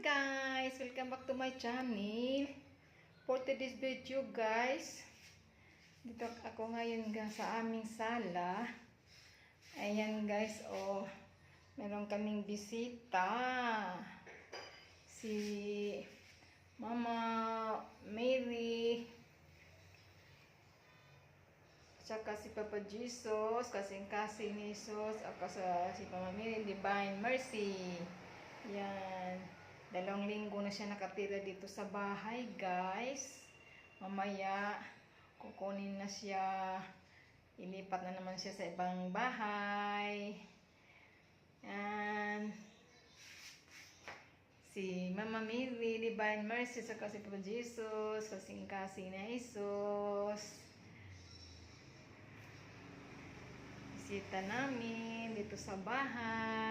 guys! Welcome back to my channel. For today's video guys, dito ako ngayon ga sa aming sala. Ayan guys, oh, meron kaming bisita. Si Mama Mary. Tsaka si Papa Jesus, kasing-kasing ni Jesus, ako sa si Mama Mary, Divine Mercy. Dalawang linggo na siya nakatira dito sa bahay, guys. Mamaya, kukunin na siya. Ilipat na naman siya sa ibang bahay. Yan. Si Mama Mary, Divine Mercy, saka si Papa Jesus, kasing-kasing na Jesus. Bisita namin dito sa bahay.